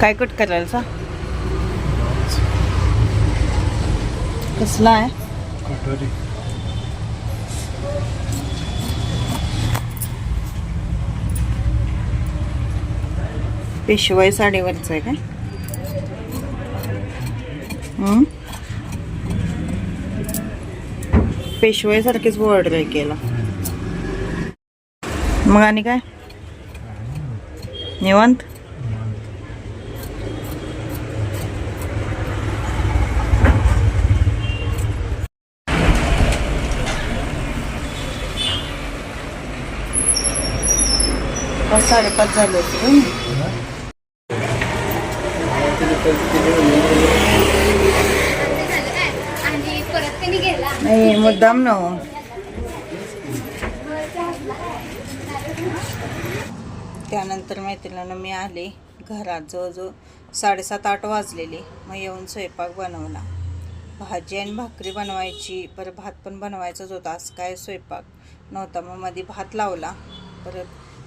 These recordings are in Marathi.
काय कट करायचा कसला आहे? पेशवाई साडीवरच आहे काय? पेशवाई सारखीच बॉर्डर आहे केला. मग आणि काय? निवांत? पाच साडेपाच झाले होते नाही मुद्दाम न हो. त्यानंतर मैत्रिणीनं मी आले घरात जवळजवळ साडेसात आठ वाजलेले. मग येऊन स्वयंपाक बनवला. भाजी आणि भाकरी बनवायची परत भात पण बनवायचाच होता. आज काय स्वयंपाक नव्हता. मग मध्ये भात लावला. परत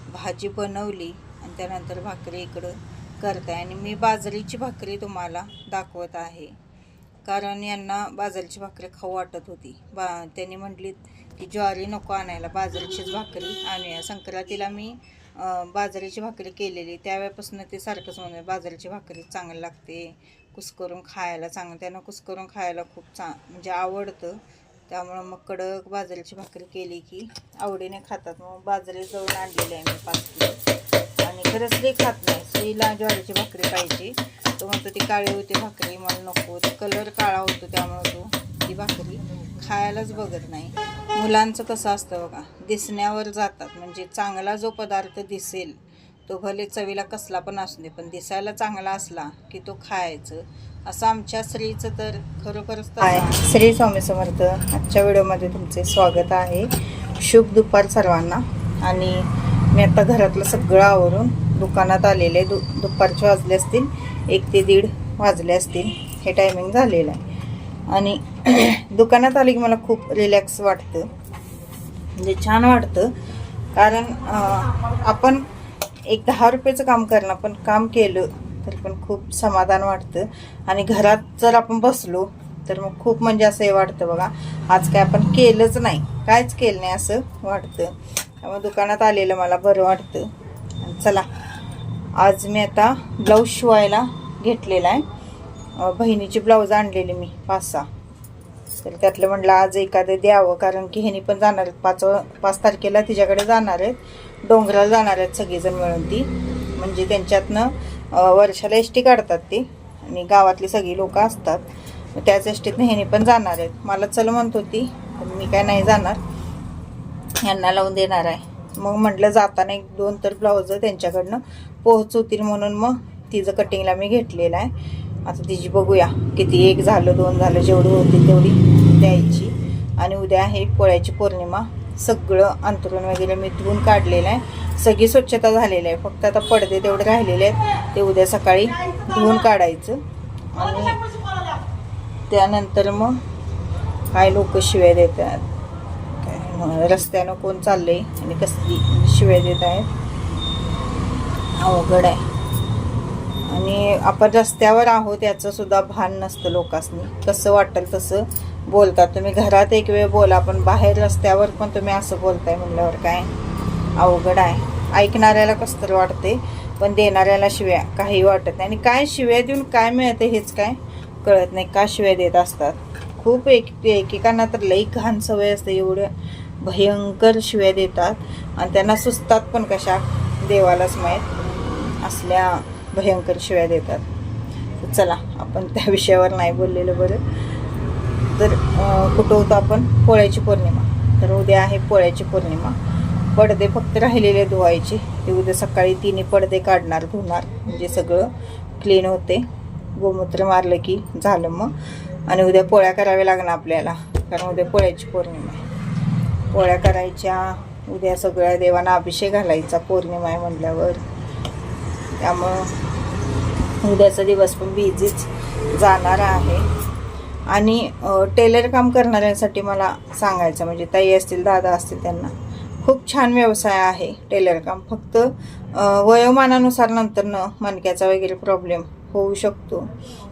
भाजी बनवली आणि त्यानंतर भाकरी इकडं करते आणि मी बाजरीची भाकरी तुम्हाला दाखवत आहे. कारण यांना बाजरीची भाकरी खाऊ वाटत होती. बा त्यांनी म्हटली की ज्वारी नको आणायला बाजरीचीच भाकरी आणि संक्रांतीला मी बाजरीची भाकरी केलेली. त्यावेळेपासून ते सारखंच म्हणजे बाजरीची भाकरी चांगली लागते. कुस्करून खायला चांगलं त्यांना कुस्करून खायला खूप चा म्हणजे आवडतं. त्यामुळं मग कडक बाजरीची भाकरी केली की आवडीने खातात. मग बाजरी जवळ आणलेली आहे मी पाच किलो. आणि खरंच ते खात नाही. स्त्रीला ज्वारीची भाकरी पाहिजे. तो म्हणतो ती काळी होती भाकरी मला नको. कलर काळा होतो त्यामुळं तो ती भाकरी खायलाच बघत नाही. मुलांचं कसं असतं बघा दिसण्यावर जातात. म्हणजे चांगला जो पदार्थ दिसेल तो भले चवीला कसला पण असू दे पण दिसायला चांगला असला की तो खायचं. असं आमच्या स्त्रीचं तर खरोखरच आहे. श्री स्वामी समर्थ. आजच्या व्हिडिओमध्ये तुमचे स्वागत आहे. शुभ दुपार सर्वांना. आणि मी आता घरातलं सगळं आवरून दुकानात आलेले दु दुपारचे वाजले असतील एक ते दीड वाजले असतील हे टायमिंग झालेलं आहे. आणि दुकानात आले की मला खूप रिलॅक्स वाटतं. म्हणजे छान वाटतं. कारण आपण एक दहा रुपयाचं काम करणं पण काम केलं तर पण खूप समाधान वाटतं. आणि घरात जर आपण बसलो तर मग खूप म्हणजे असं हे वाटतं बघा आज काय आपण केलंच नाही. कायच केलं नाही असं वाटतं. त्यामुळे दुकानात आलेलं मला बरं वाटतं. आणि चला आज मी आता ब्लाऊज शिवायला घेतलेला आहे. बहिणीची ब्लाऊज आणलेली मी पाच सहा तर त्यातलं म्हटलं आज एखादं द्यावं कारण की ह्यानी पण जाणार आहेत. पाच पाच तारखेला तिच्याकडे जाणार आहेत. डोंगराला जाणार आहेत सगळेजण मिळून ती. म्हणजे त्यांच्यातनं वर्षाला एस टी काढतात ते. आणि गावातली सगळी लोक असतात. त्याच एस टीतनं ह्यानी पण जाणार आहेत. मला चल म्हणत होती पण मी काय नाही जाणार. ह्यांना लावून देणार आहे. मग म्हटलं जाताना एक दोन तर ब्लाऊज त्यांच्याकडनं पोहोचवतील म्हणून मग तिचं कटिंगला मी घेतलेलं आहे. आता तिची बघूया किती एक झालं दोन झालं जेवढी होती तेवढी द्यायची. आणि उद्या आहे पोळ्याची पौर्णिमा. सगळं अंतरून वगैरे मी धुवून काढलेलं आहे. सगळी स्वच्छता झालेली आहे. फक्त आता पडदे तेवढे राहिलेले आहेत. ते उद्या सकाळी धुवून काढायचं. आणि त्यानंतर मग काय लोक शिव्या देतात. काय मग रस्त्यानं कोण चाललंय आणि कसली शिव्या देत आहेत. अवघड आहे. आणि आपण रस्त्यावर आहोत याचं सुद्धा भान नसतं लोकांनी कसं वाटेल तसं बोलतात. तुम्ही घरात एक वेळ बोला पण बाहेर रस्त्यावर पण तुम्ही असं बोलताय म्हणल्यावर काय अवघड आहे. ऐकणाऱ्याला कसं तर वाटते पण देणाऱ्याला शिव्या काही वाटत नाही. आणि काय शिव्या देऊन काय मिळतं हेच काय कळत नाही. का शिव्या देत असतात? खूप एक एकेकांना तर लई घाण सवय असते. एवढ्या भयंकर शिव्या देतात. आणि त्यांना सुचतात पण कशा? देवालाच माहीत असल्या भयंकर शिव्या देतात. चला आपण त्या विषयावर नाही बोललेलं बरं. तर कुठं आपण? पोळ्याची पौर्णिमा. तर उद्या आहे पोळ्याची पौर्णिमा. पडदे फक्त राहिलेले धुवायचे. ते उद्या सकाळी तिन्ही पडदे काढणार धुणार. म्हणजे सगळं क्लीन होते. गोमूत्र मारलं की झालं मग. आणि उद्या पोळ्या कराव्या लागणार आपल्याला. कारण उद्या पोळ्याची पौर्णिमा आहे. पोळ्या करायच्या. उद्या सगळ्या देवांना अभिषेक घालायचा. पौर्णिमा आहे म्हटल्यावर. त्यामुळं उद्याचा दिवस पण बिझीच जाणार आहे. आणि टेलर काम करणाऱ्यांसाठी मला सांगायचं म्हणजे ताई असतील दादा असतील त्यांना. खूप छान व्यवसाय आहे टेलर काम. फक्त वयोमानानुसार नंतर न मणक्याचा वगैरे प्रॉब्लेम होऊ शकतो.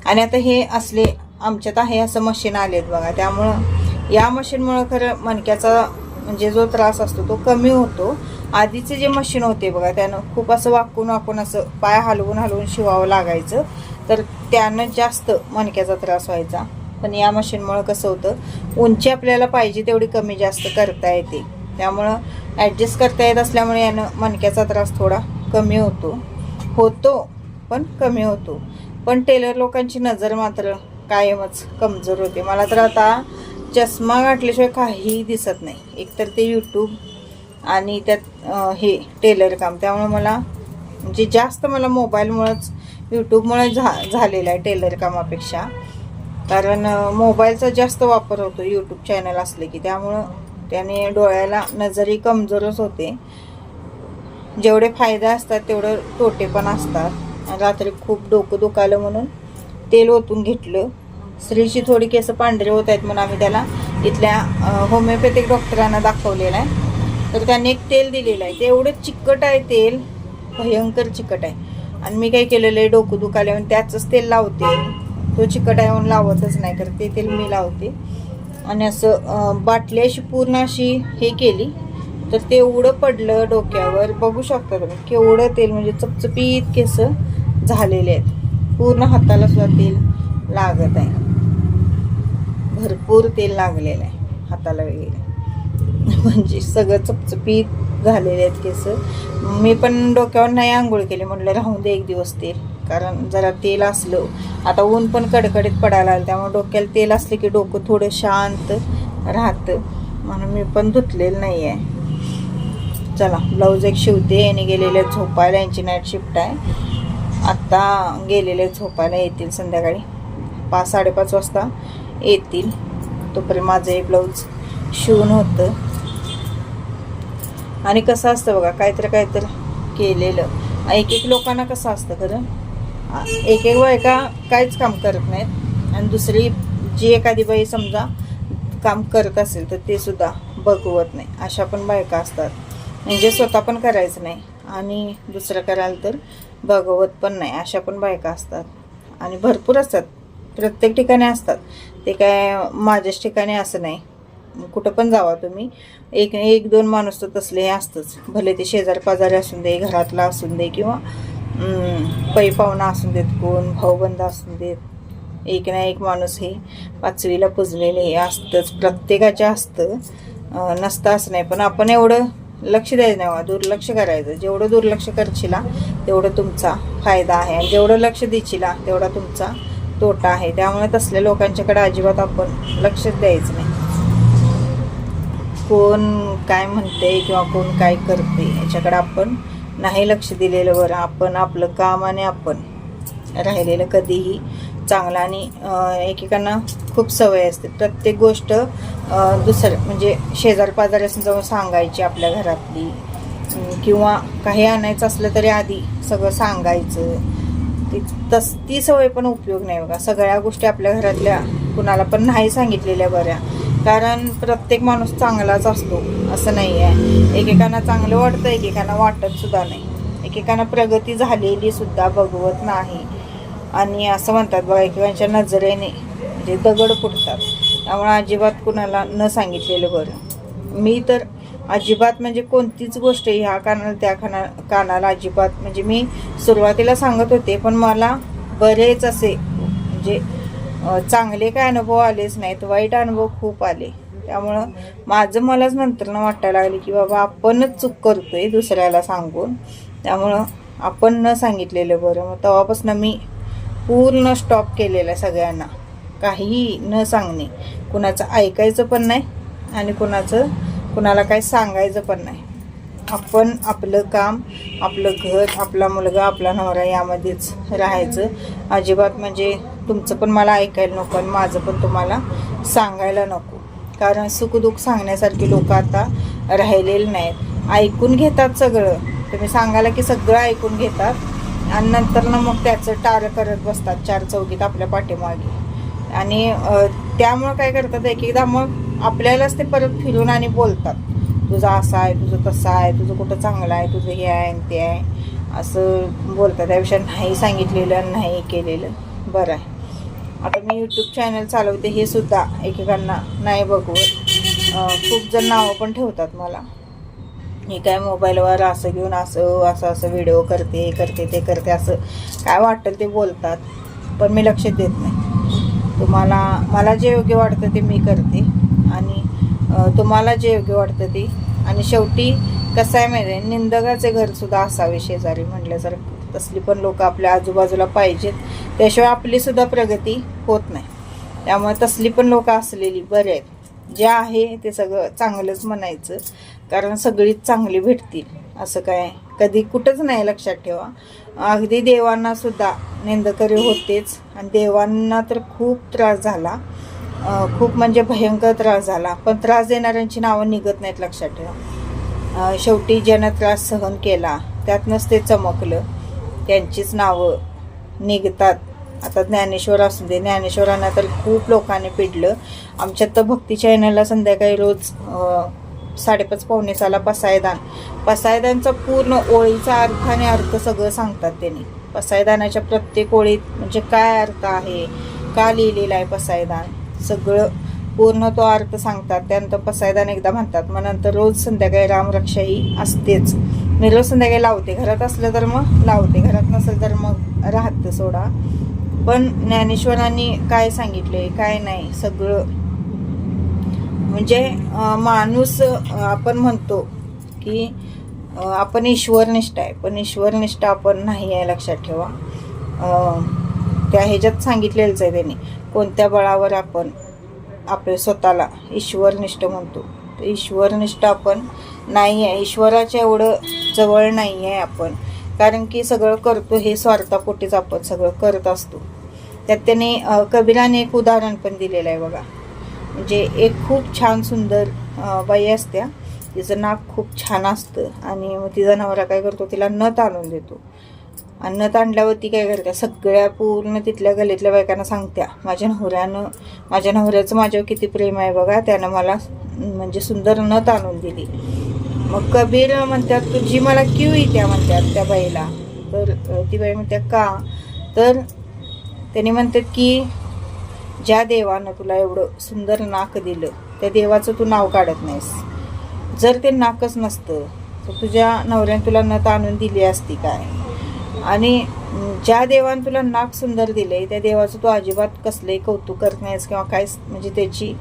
आणि आता हे असले आमच्यात आहे असं मशीन आले आहेत बघा. त्यामुळं या मशीनमुळं खरं मणक्याचा म्हणजे जो त्रास असतो तो कमी होतो. आधीचे जे मशीन होते बघा त्यानं खूप असं वाकून वाकून असं पाय हलवून हलवून शिवावं लागायचं. तर त्यानं जास्त मणक्याचा त्रास व्हायचा. पण या मशीनमुळं कसं होतं उंची आपल्याला पाहिजे तेवढी कमी जास्त करता येते. त्यामुळं ॲडजस्ट करता येत असल्यामुळे यानं मणक्याचा त्रास थोडा कमी होतो. होतो पण कमी होतो. पण टेलर लोकांची नजर मात्र कायमच कमजोर होते. मला तर आता चष्मा गाठल्याशिवाय काहीही दिसत नाही. एकतर ते यूट्यूब आणि त्यात हे टेलर काम. त्यामुळे मला म्हणजे जास्त मला मोबाईलमुळंच यूट्यूबमुळे झा झालेलं आहे टेलर कामापेक्षा कारण मोबाईलचा जास्त वापर होतो यूट्यूब चॅनल असले की. त्यामुळं त्याने डोळ्याला नजरही कमजोरच होते. जेवढे फायदे असतात तेवढं तोटे पण असतात. आणि रात्री खूप डोकं दुखालं म्हणून तेल ओतून घेतलं. स्त्रीची थोडी केसं पांढरे होत आहेत म्हणून आम्ही त्याला इथल्या होमिओपॅथिक डॉक्टरांना दाखवलेलं आहे. तर त्यांनी एक तेल दिलेलं आहे. ते एवढं चिकट आहे तेल भयंकर चिकट आहे. आणि मी काय केलेलं आहे डोकं दुखाले म्हणून त्याचंच तेल लावते. तो चिकट आहे म्हणून लावतच नाही तर ते तेल मी लावते. आणि असं बाटली अशी पूर्ण अशी हे केली तर ते एवढं पडलं डोक्यावर. बघू शकता तुम्ही केवढं तेल म्हणजे चपचपीत केस झालेले आहेत. पूर्ण हाताला सुद्धा तेल लागत आहे. भरपूर तेल लागलेलं आहे हाताला वगैरे. म्हणजे सगळं चपचपीत झालेले आहेत केस. मी पण डोक्यावर नाही आंघोळ केली म्हटलं राहून दे एक दिवस तेल. कारण जरा तेल असलं. आता ऊन पण कडकडीत पडायला लागलं त्यामुळे डोक्याला तेल असलं की डोकं थोडं शांत राहतं. म्हणून मी पण धुतलेलं नाही आहे चला ब्लाऊज एक शिवते आणि गेलेले झोपायला यांची नाईट शिफ्ट आहे. आत्ता गेलेले झोपायला येतील संध्याकाळी. पाच साडेपाच वाजता येतील. तोपर्यंत माझं एक ब्लाऊज शिवून होतं. आणि कसं असतं बघा काहीतरी काहीतरी केलेलं. एक एक लोकांना कसं असतं खरं? एक एक बायका काहीच काम करत नाहीत. आणि दुसरी जी एखादी बाई समजा काम करत असेल तर ते सुद्धा बघवत नाही. अशा पण बायका असतात. म्हणजे स्वतः पण करायचं नाही. आणि दुसरं करायला तर बघवत पण नाही. अशा पण बायका असतात. आणि भरपूर असतात. प्रत्येक ठिकाणी असतात. ते काय माझ्याच ठिकाणी असं नाही. कुठं पण जावा तुम्ही. एक एक दोन माणूस तर तसले हे असतंच. भले ते शेजार पाजारी असून दे घरातला असून दे किंवा पै पाहुणा देत कोण भाऊबंद असू देत. एक ना एक माणूस हे पाचवीला पुजलेले हे असतंच प्रत्येकाचे असतं. नसतं असं नाही पण आपण एवढं लक्ष द्यायचं नाही बा, दुर्लक्ष करायचं. जेवढं दुर्लक्ष करशिला तेवढं तुमचा फायदा आहे. आणि जेवढं लक्ष देशीला तेवढा तुमचा तोटा आहे. त्यामुळे तसल्या लोकांच्याकडे अजिबात आपण लक्षच द्यायचं नाही. कोण काय म्हणते किंवा कोण काय करते याच्याकडे आपण नाही लक्ष दिलेलं बरं आपण आपलं काम आणि आपण राहिलेलं कधीही चांगलं आणि एकेकांना खूप सवय असते. प्रत्येक गोष्ट दुसरं म्हणजे शेजार पाजाऱ्यासून जाऊन सांगायची आपल्या घरातली. किंवा काही आणायचं असलं तरी आधी सगळं सांगायचं. ती तस ती सवय पण उपयोग नाही बघा. सगळ्या गोष्टी आपल्या घरातल्या कुणाला पण नाही सांगितलेल्या बऱ्या. कारण प्रत्येक माणूस चांगलाच असतो असं नाही आहे एकेकांना चांगलं वाटतं एकेकांना वाटत सुद्धा नाही. एकेकांना प्रगती झालेली सुद्धा बघवत नाही. आणि असं म्हणतात बघा एकेकांच्या नजरेने म्हणजे दगड फुटतात त्यामुळे अजिबात कुणाला न सांगितलेलं बरं. मी तर अजिबात म्हणजे कोणतीच गोष्ट ह्या कानाला त्या काना कानाला अजिबात म्हणजे मी सुरुवातीला सांगत होते पण मला बरेच असे म्हणजे चांगले काय अनुभव आलेच नाहीत. वाईट अनुभव खूप आले. त्यामुळं माझं मलाच नंतर वाटायला लागले की बाबा आपणच चूक करतोय दुसऱ्याला सांगून. त्यामुळं आपण न सांगितलेलं बरं. मग तेव्हापासून मी पूर्ण स्टॉप केलेला सगळ्यांना. काहीही न सांगणे. कुणाचं ऐकायचं पण नाही आणि कुणाचं कुणाला काही सांगायचं पण नाही. आपण आपलं काम आपलं घर आपला मुलगा आपला नवरा यामध्येच राहायचं. अजिबात म्हणजे तुमचं पण मला ऐकायला नको आणि माझं पण तुम्हाला सांगायला नको. कारण सुखदुःख सांगण्यासारखी लोक आता राहिलेले नाहीत. ऐकून घेतात सगळं. तुम्ही सांगायला की सगळं ऐकून घेतात आणि नंतर ना मग त्याचं टार करत बसतात चार चौकीत आपल्या पाठीमागे. आणि त्यामुळं काय करतात एक एकदा मग आपल्यालाच ते परत फिरून आणि बोलतात. तुझं असं आहे तुझं तसं आहे तुझं कुठं चांगलं आहे तुझं हे आहे आणि ते आहे. असं बोलतात. त्यापेक्षा नाही सांगितलेलं नाही केलेलं. बरं आहे. आता मी यूट्यूब चॅनल चालवते हे सुद्धा एकेकांना नाही बघवत. खूप जण नावं पण ठेवतात मला. हे काय मोबाईलवर असं घेऊन असं असं असं व्हिडिओ करते हे करते ते करते असं काय वाटेल ते बोलतात. पण मी लक्ष देत नाही. तुम्हाला मला जे योग्य वाटतं ते मी करते. आणि तुम्हाला जे योग्य वाटतं ती. आणि शेवटी कसं आहे माहिती आहे? निंदकाचे घरसुद्धा असावे शेजारी म्हटल्यासारखं. तसली पण लोक आपल्या आजूबाजूला पाहिजेत. त्याशिवाय आपलीसुद्धा प्रगती होत नाही. त्यामुळे तसली पण लोक असलेली बरे आहेत. जे आहे ते सगळं चांगलंच म्हणायचं. कारण सगळीच चांगली भेटतील. असं काय कधी कुठंच नाही लक्षात ठेवा. अगदी देवांनासुद्धा निंदकरी होतेच. आणि देवांना तर खूप त्रास झाला. खूप म्हणजे भयंकर त्रास झाला. पण त्रास देणाऱ्यांची नावं निघत नाहीत लक्षात ठेवा. शेवटी ज्यानं त्रास सहन केला त्यातनंच ते चमकलं. त्यांचीच नावं निघतात. आता ज्ञानेश्वर असू दे ज्ञानेश्वरांना तर खूप लोकांनी पिडलं. आमच्यात तर भक्ती चॅनलला संध्याकाळी रोज साडेपाच पावणे साला पसायदान. पसायदानचा पूर्ण ओळीचा अर्थ आणि अर्थ सगळं सांगतात त्यांनी. पसायदानाच्या प्रत्येक ओळीत म्हणजे काय अर्थ आहे? का लिहिलेला आहे पसायदान? सगळं पूर्ण तो अर्थ सांगतात त्यानंतर पसायदान एकदा म्हणतात. मग नंतर रोज संध्याकाळी रामरक्षा ही असतेच. मी रोज संध्याकाळी लावते. घरात असलं तर मग लावते. घरात नसेल तर मग राहतं सोडा. पण ज्ञानेश्वरांनी काय सांगितले काय नाही. सगळं म्हणजे माणूस आपण म्हणतो की आपण ईश्वरनिष्ठ आहे. पण ईश्वरनिष्ठ आपण नाही आहे लक्षात ठेवा. त्या ह्याच्यात सांगितलेलंच आहे त्यांनी. कोणत्या बळावर आपण आपले स्वतःला ईश्वरनिष्ठ म्हणतो. तर ईश्वरनिष्ठ आपण नाही आहे. ईश्वराच्या एवढं जवळ नाही आहे आपण. कारण की सगळं करतो हे स्वार्थापोटीच आपण सगळं करत असतो. त्यात त्याने कबीराने एक उदाहरण पण दिलेलं आहे बघा. म्हणजे एक खूप छान सुंदर बाई असत्या. तिचं नाक खूप छान असतं आणि मग तिचा नवरा काय करतो तिला नथ आणून देतो. आणि नथ आणल्यावर काय करत्या? सगळ्या पूर्ण तिथल्या गलीतल्या बायकांना सांगत्या. माझ्या नवऱ्यानं माझ्या नवऱ्याचं माझ्यावर किती प्रेम आहे बघा त्यानं मला म्हणजे सुंदर नथ आणून दिली. मग कबीर म्हणतात तुझी मला क्यू येत्या? म्हणतात त्या बाईला. तर ती बाई म्हणत्या का? तर त्यांनी म्हणतात की ज्या देवानं तुला एवढं सुंदर नाक दिलं त्या देवाचं तू नाव काढत नाहीस. जर ते नाकच नसतं तर तुझ्या नवऱ्याने तुला नथ आणून दिली असती काय? आणि ज्या देवानं तुला नाक सुंदर दिले त्या देवाचं तू अजिबात कसलंही कौतुक करत नाहीस किंवा काहीच म्हणजे त्याची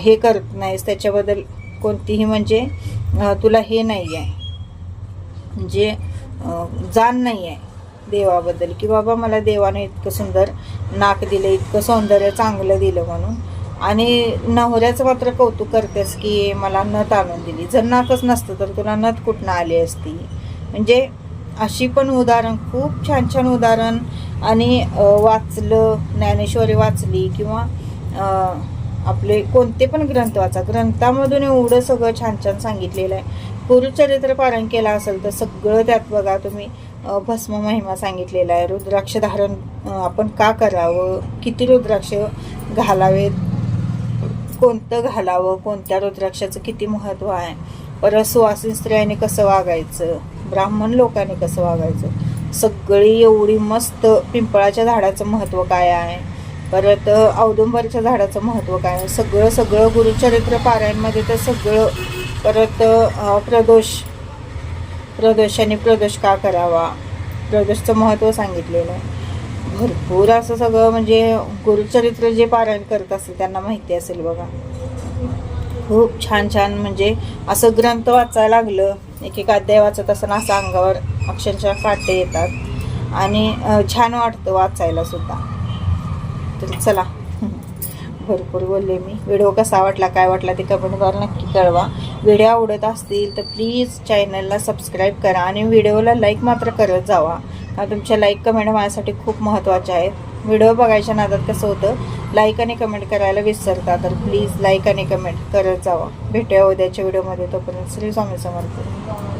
हे करत नाहीस. त्याच्याबद्दल कोणतीही म्हणजे तुला हे नाही आहे म्हणजे जाण नाही आहे देवाबद्दल की बाबा मला देवाने इतकं सुंदर नाक दिलं इतकं सौंदर्य चांगलं दिलं म्हणून. आणि नवऱ्याचं मात्र कौतुक करतेस की मला नथ आणून दिली. जर नाकच नसतं तर तुला नथ कुठनं आली असती? म्हणजे अशी पण उदाहरण खूप छान छान उदाहरण आणि वाचलं ज्ञानेश्वरी वाचली किंवा आपले कोणते पण ग्रंथ वाचा. ग्रंथामधून एवढं सगळं छान छान सांगितलेलं आहे. गुरुचरित्र पारण केलं असेल तर सगळं त्यात बघा तुम्ही भस्म महिमा सांगितलेला आहे. रुद्राक्ष धारण आपण का करावं? किती रुद्राक्ष घालावेत? कोणतं घालावं? कोणत्या रुद्राक्षाचं किती महत्त्व आहे? परत सुवासिन स्त्रियांनी कसं वागायचं? ब्राह्मण लोकांनी कसं वागायचं? सगळी एवढी मस्त पिंपळाच्या झाडाचं महत्त्व काय आहे? परत औदुंबरच्या झाडाचं महत्त्व काय आहे? सगळं सगळं गुरुचरित्र पारायणमध्ये तर सगळं परत प्रदोष प्रदोषाने प्रदोष का करावा? प्रदोषचं महत्त्व सांगितलेलं आहे. भरपूर असं सगळं म्हणजे गुरुचरित्र जे पारायण करत असेल त्यांना माहिती असेल बघा. खूप छान छान म्हणजे असं ग्रंथ वाचायला लागलं. एक एक अध्याय वाचत असताना असं अंगावर अक्षरशः काटे येतात. आणि छान वाटतं वाचायला सुद्धा. तर चला. भरपूर बोलले मी. व्हिडिओ कसा वाटला काय वाटला ते कमेंटद्वारे नक्की कळवा. व्हिडिओ आवडत असतील तर प्लीज चॅनलला सबस्क्राईब करा आणि व्हिडिओला लाईक मात्र करत जावा. तुमच्या लाईक कमेंट माझ्यासाठी खूप महत्त्वाच्या आहेत. व्हिडिओ बघायच्या नादात कसं होतं लाईक आणि कमेंट करायला विसरता तर प्लीज लाईक आणि कमेंट करत जावा. भेटूया उद्याच्या व्हिडिओमध्ये तोपर्यंत श्री स्वामी समर्थ.